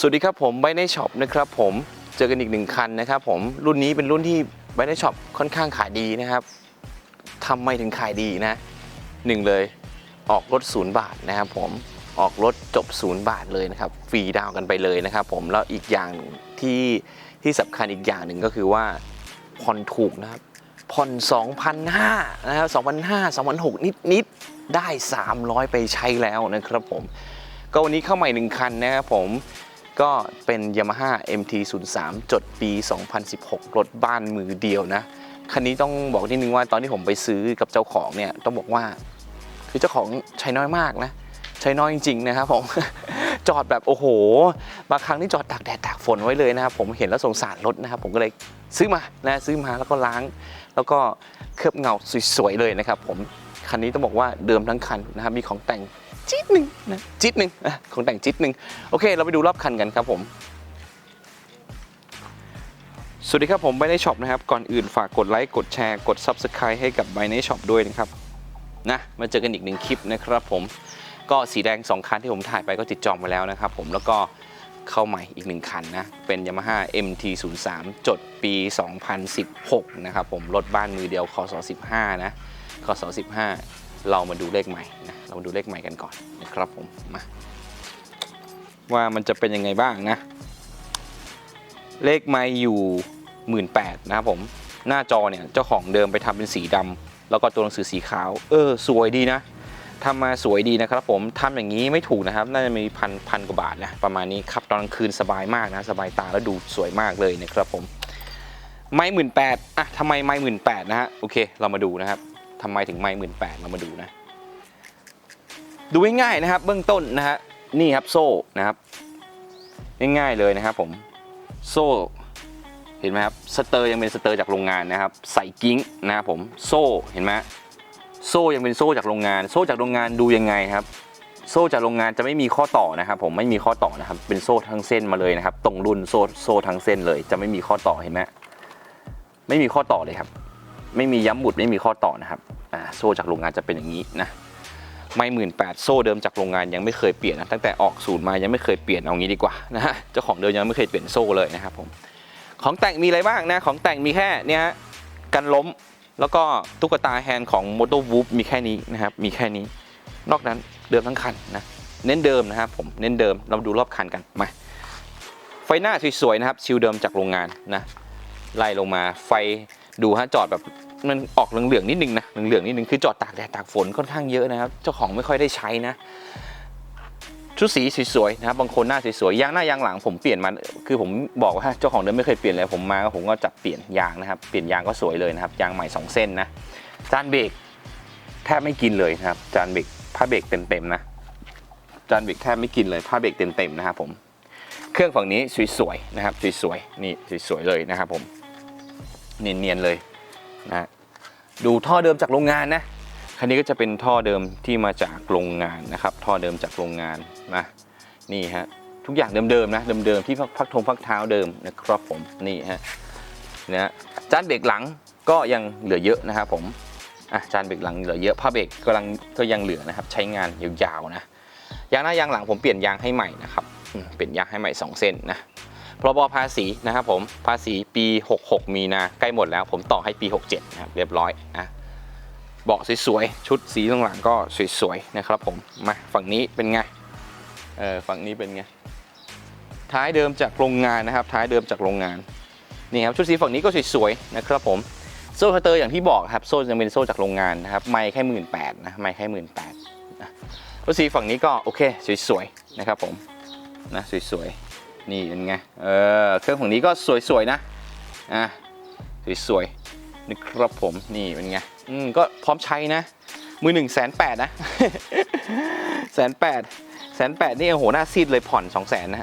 สวัสดีครับผมไบในช็อปนะครับผมเจอกันอีกหนึ่งคันนะครับผมรุ่นนี้เป็นรุ่นที่ไบในช็อปค่อนข้างขายดีนะครับทำไมถึงขายดีนะหนึ่งเลยออกรถศูนย์บาทนะครับผมออกรถจบศูนย์บาทเลยนะครับฟรีดาวน์กันไปเลยนะครับผมแล้วอีกอย่างที่ที่สำคัญอีกอย่างหนึ่งก็คือว่าผ่อนถูกนะครับผ่อน2,500นะครับ2,500 2,600นิดนิดๆได้ 300 ไปใช้แล้วนะครับผมก็วันนี้เข้าใหม่หนึ่งคันนะครับผม ก็เป็น Yamaha MT-03 จดปี 2016 รถบ้านมือเดียวนะ คันนี้ต้องบอกนิดนึงว่าตอนที่ผมไปซื้อกับเจ้าของเนี่ย ต้องบอกว่า คือเจ้าของใช้น้อยมากนะ ใช้น้อยจริง ๆ นะครับผม จอดแบบโอ้โห บางครั้งนี่จอดตากแดดตากฝนไว้เลยนะครับ ผมเห็นแล้วสงสารรถนะครับ ผมก็เลยซื้อมานะซื้อมาแล้วก็ล้าง แล้วก็เคลือบเงาสวยๆเลยนะครับผมคันนี้ต้องบอกว่าเดิมทั้งคันนะครับมีของแต่ง จิ๊ดหนึ่งนะจิ๊ดหนึ่งอะของแต่งจิ๊ดหนึ่งโอเค เราไปดูรอบคันกันครับผมสวัสดีครับผมไบในช็อปนะครับ ก่อนอื่นฝากกดไลค์กดแชร์กด Subscribe ให้กับไบในช็อปด้วยนะครับนะมาเจอกันอีกหนึ่งคลิปนะครับผมก็สีแดง 2 คันที่ผมถ่ายไปก็ติดจองไปแล้วนะครับผมแล้วก็เข้าใหม่อีกหนึ่งคันนะ เป็น Yamaha MT-03 จดปี 2016 นะครับผมรถบ้านมือเดียวคศ15 นะคศ15 เรามาดูเลขใหม่นะเรามาดูเลขใหม่กันก่อนนะครับผมมาว่ามันจะเป็นยังไงบ้างนะ เลขไม่อยู่หมื่นแปดนะครับผมหน้าจอเนี่ยเจ้าของเดิมไปทำเป็นสีดำแล้วก็ตัวหนังสือสีขาว เออ สวยดีนะทำมาสวยดีนะครับผมทำอย่างนี้ไม่ถูกนะครับ น่าจะมีพันพันกว่าบาทนะประมาณนี้ขับตอนกลางคืนสบายมากนะ สบายตาแล้วดูสวยมากเลยนะครับผม ไม่หมื่นแปดอะทำไมไม่หมื่นแปดนะฮะ โอเค เรามาดูนะครับ ทำไมถึงไม่หมื่นแปดเรามาดูนะ ดูง่ายๆนะครับ เบื้องต้นนะฮะนี่ครับโซ่นะครับง่ายๆเลยนะครับผมโซ่เห็นไหมครับสเตอร์ยังเป็นสเตอร์จากโรงงานนะครับ ใส่กิ้งนะครับผมโซ่เห็นไหมโซ่ยังเป็นโซ่จากโรงงาน โซ่จากโรงงานดูยังไงครับ โซ่จากโรงงานจะไม่มีข้อต่อนะครับผมไม่มีข้อต่อนะครับ เป็นโซ่ทั้งเส้นมาเลยนะครับ ตรงรุ่นโซ่โซ่ทั้งเส้นเลย จะไม่มีข้อต่อเห็นไหมไม่มีข้อต่อเลยครับ ไม่มีย้ำหมุดไม่มีข้อต่อนะครับอ่าโซ่จากโรงงานจะเป็นอย่างนี้นะไม่หมื่นแปดโซ่เดิมจากโรงงานยังไม่เคยเปลี่ยนนะตั้งแต่ออกศูนย์มายังไม่เคยเปลี่ยนเอางี้ดีกว่านะฮะเจ้าของเดิมยังไม่เคยเปลี่ยนโซ่เลยนะครับผมของแต่งมีอะไรบ้างนะของแต่งมีแค่เนี่ยกันล้มแล้วก็ตุ๊กตาแฮนด์ของ m o t o w o o p มีแค่นี้นะครับมีแค่นี้ นอกนั้นเดิมทั้งคันนะเน้นเดิมนะครับผมเน้นเดิมเรามาดูรอบคันกันมาไฟหน้าสวยๆนะครับชิลเดิมจากโรงงานนะไล่ลงมาไฟดูฮะจอดแบบ มันออกเหลืองๆนิดนึงนะเหลืองๆนิดนึงคือจอดตากแดดตากฝนค่อนข้างเยอะนะครับ เจ้าของไม่ค่อยได้ใช้นะชุดสีสวยๆนะครับบางคนหน้าสวยๆยางหน้ายางหลังผมเปลี่ยนมาคือผมบอกว่าเจ้าของเดิมไม่เคยเปลี่ยนเลยผมมาก็ผมก็จับเปลี่ยนยางนะครับเปลี่ยนยางก็สวยเลยนะครับยางใหม่ 2 เส้นนะจานเบรกแทบไม่กินเลยนะครับจานเบรกผ้าเบรกเต็มๆนะจานเบรกแทบไม่กินเลยผ้าเบรกเต็มๆนะครับผมเครื่องฝั่งนี้สวยๆนะครับสวยๆนี่สวยๆเลยนะครับผมเนียนๆเลย นะดูท่อเดิมจากโรงงานนะคันนี้ก็จะเป็นท่อเดิมที่มาจากโรงงานนะครับ ท่อเดิมจากโรงงานนะนี่ฮะทุกอย่างเดิมๆนะเดิมๆที่พักทงพักเท้าเดิมนะครับผมนี่ฮะนะฮะจานเบรกหลังก็ยังเหลือเยอะนะครับผมอะจานเบรกหลังเหลือเยอะผ้าเบรกกำลังก็ยังเหลือนะครับใช้งานยาวๆนะยางหน้ายางหลังผมเปลี่ยนยางให้ใหม่นะครับเปลี่ยนยางให้ใหม่2เส้นนะ พรบภาษีนะครับผมภาษีปี 66 มีนาใกล้หมดแล้ว ผมต่อให้ปี 67 นะครับเรียบร้อยนะเบาะสวยๆชุดสีข้างหลังก็สวยๆนะครับผมมาฝั่งนี้เป็นไงเออฝั่งนี้เป็นไงท้ายเดิมจากโรงงานนะครับ ท้ายเดิมจากโรงงานนี่ครับชุดสีฝั่งนี้ก็สวยๆนะครับผมโซ่คัตเตอร์อย่างที่บอกครับโซ่ยังเป็นโซ่จากโรงงานนะครับไม่แค่หมื่นแปดนะไม่แค่หมื่นแปดนะชุดสีฝั่งนี้ก็โอเคสวยๆนะครับผมนะสวยๆ นี่เป็นไง เออ เครื่องฝั่งนี้ก็สวยๆนะ อะ สวยๆนี่ครับผม นี่เป็นไง อืม ก็พร้อมใช้นะ มือหนึ่งแสนแปดนะแสนแปดแสนแปดนี่โอ้โหหน้าซีดเลยผ่อนสองแสนนะ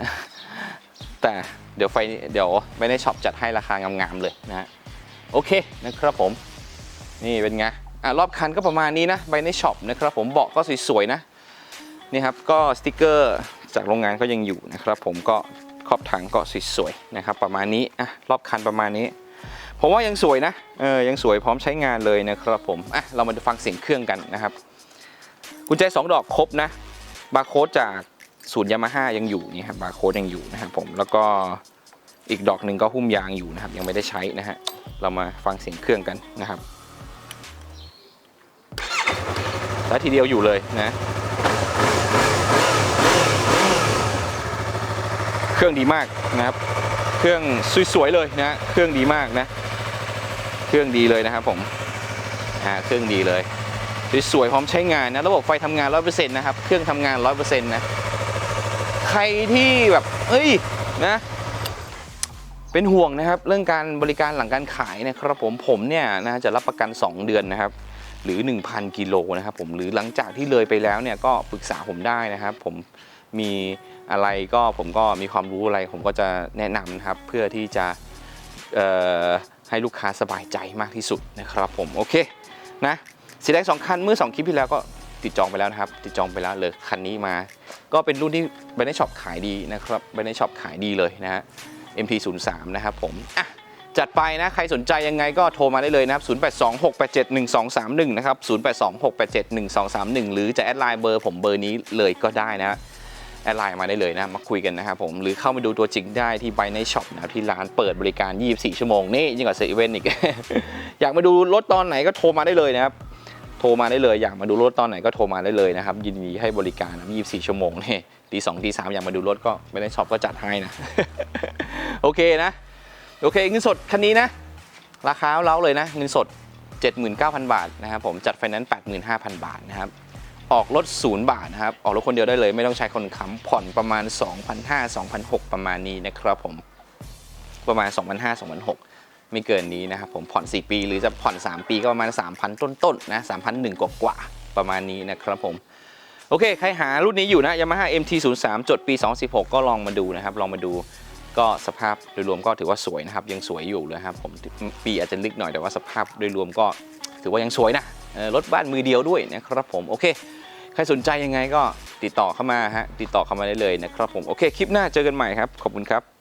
แต่เดี๋ยวไฟเดี๋ยวไปในช็อปจัดให้ราคางามๆเลยนะฮะโอเคนะครับผม นี่เป็นไง อะรอบคันก็ประมาณนี้นะไปในช็อปนะครับผมเบาะก็สวยๆนะ นี่ครับก็สติกเกอร์จากโรงงานก็ยังอยู่นะครับผมก็ ครอบถังก็สวยๆนะครับ ประมาณนี้อะรอบคันประมาณนี้ ผมว่ายังสวยนะเออยังสวยพร้อมใช้งานเลยนะครับผมอะเรามาฟังเสียงเครื่องกันนะครับกุญแจ 2 ดอกครบนะบาร์โค้ดจากศูนย์ยามาฮ่ายังอยู่นี่ครับบาร์โค้ดยังอยู่นะครับผมแล้วก็อีกดอกหนึ่งก็หุ้มยางอยู่นะครับ ยังไม่ได้ใช้นะฮะเรามาฟังเสียงเครื่องกันนะครับแล้วทีเดียวอยู่เลยนะ เครื่องดีมากนะครับ เครื่องสวยๆเลยนะเครื่องดีมากนะ เครื่องดีเลยนะครับผมอ่าเครื่องดีเลยสวยๆพร้อมใช้งานนะระบบไฟทำงาน 100%นะครับเครื่องทำงาน 100%นะใครที่แบบเอ้ยนะเป็นห่วงนะครับเรื่องการบริการหลังการขายนะครับผมผมเนี่ยนะจะรับประกัน 2 เดือนนะครับ หรือ 1,000 กิโลนะครับผมหรือหลังจากที่เลยไปแล้วเนี่ยก็ปรึกษาผมได้นะครับ ผม มีอะไรก็ผมก็มีความรู้อะไร ผมก็จะแนะนำนะครับ เพื่อที่จะให้ลูกค้าสบายใจมากที่สุดนะครับผมโอเคนะสีแดงสองคันเมื่อ 2 คลิปที่แล้วก็ติดจองไปแล้วนะครับ ติดจองไปแล้วเลยคันนี้มา ก็เป็นรุ่นที่บในช็อปขายดีนะครับบในช็อปขายดีเลยนะฮะ MT03 นะครับผมอะจัดไปนะ ใครสนใจยังไงก็โทรมาได้เลยนะครับ 0826871231 นะครับ 0826871231 หรือจะแอดไลน์เบอร์ผมเบอร์นี้เลยก็ได้นะ แอดไลน์มาได้เลยนะมาคุยกันนะครับผมหรือเข้ามาดูตัวจริงได้ที่ไบในช็อปนะที่ร้านเปิดบริการ 24 ชั่วโมงนี่ยิ่งกว่าเซเว่นอีก อยากมาดูรถตอนไหนก็โทรมาได้เลยนะครับโทรมาได้เลยอยากมาดูรถตอนไหนก็โทรมาได้เลยนะครับ ยินดีให้บริการนะ24 ชั่วโมงนี่ตีสองตีสามอยากมาดูรถก็ไม่ได้ช็อปก็จัดให้นะ โอเคนะ โอเคเงินสดคันนี้นะ ราคาเล้าเลยนะ เงินสด 79,000 บาทนะครับผมจัดไฟแนนซ์85,000 บาทนะครับ ออกรถศูนย์บาทนะครับ ออกรถคนเดียวได้เลย ไม่ต้องใช้คนค้ำผ่อนประมาณ 2,500 2,600 ประมาณนี้นะครับผม ประมาณ 2,500 2,600 ไม่เกินนี้นะครับผม ผ่อน 4 ปีหรือจะผ่อน 3 ปีก็ประมาณ 3,000 ต้นๆนะ3,001กว่ากว่าๆประมาณนี้นะครับผม โอเค ใครหารุ่นนี้อยู่นะ Yamaha MT03 จดปี 2016 ก็ลองมาดูนะครับ ลองมาดูก็สภาพโดยรวมก็ถือว่าสวยนะครับ ยังสวยอยู่เลยครับผมปีอาจจะลึกหน่อยแต่ว่าสภาพโดยรวมก็ถือว่ายังสวยนะรถบ้านมือเดียวด้วยนะครับผม โอเค ใครสนใจยังไงก็ติดต่อเข้ามาฮะติดต่อเข้ามาได้เลยนะครับผมโอเคคลิปหน้าเจอกันใหม่ครับขอบคุณครับ